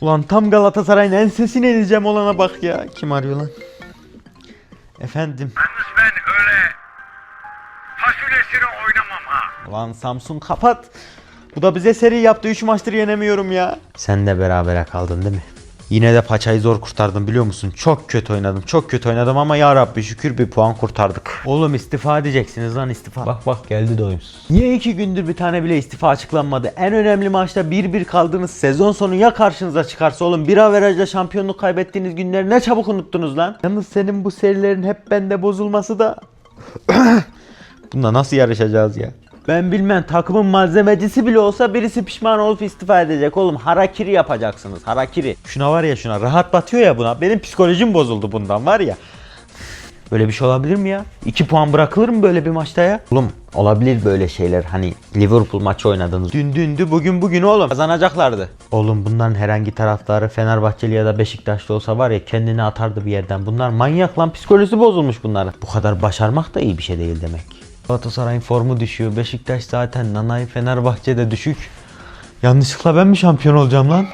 Ulan tam Galatasaray'ın ensesine ineceğim olana bak ya. Kim arıyor lan? Efendim. Yalnız ben öyle fasulyesini oynamam ha. Ulan Samsun kapat. Bu da bize seri yaptı. 3 maçtır yenemiyorum ya. Sen de berabere kaldın değil mi? Yine de paçayı zor kurtardım biliyor musun? Çok kötü oynadım. Çok kötü oynadım ama ya Rabbi şükür bir puan kurtardık. Oğlum istifa edeceksiniz lan istifa. Bak bak geldi doyumsuz. Niye iki gündür bir tane bile istifa açıklanmadı? En önemli maçta 1-1 kaldınız. Sezon sonu ya karşınıza çıkarsa oğlum bir averajla şampiyonluk kaybettiğiniz günleri ne çabuk unuttunuz lan. Yalnız senin bu serilerin hep bende bozulması da Bununla nasıl yarışacağız ya? Ben bilmem takımın malzemecisi bile olsa birisi pişman olup istifa edecek oğlum. Harakiri yapacaksınız harakiri. Şuna var ya şuna rahat batıyor ya buna. Benim psikolojim bozuldu bundan var ya. Böyle bir şey olabilir mi ya? 2 puan bırakılır mı böyle bir maçta ya? Oğlum olabilir böyle şeyler. Hani Liverpool maçı oynadınız. Dün dündü bugün bugün oğlum. Kazanacaklardı. Oğlum bunların herhangi taraftarı Fenerbahçeli ya da Beşiktaşlı olsa var ya kendini atardı bir yerden. Bunlar manyak lan psikolojisi bozulmuş bunların. Bu kadar başarmak da iyi bir şey değil demek. Galatasaray'ın formu düşüyor. Beşiktaş zaten Nanay Fenerbahçe'de düşük. Yanlışlıkla ben mi şampiyon olacağım lan?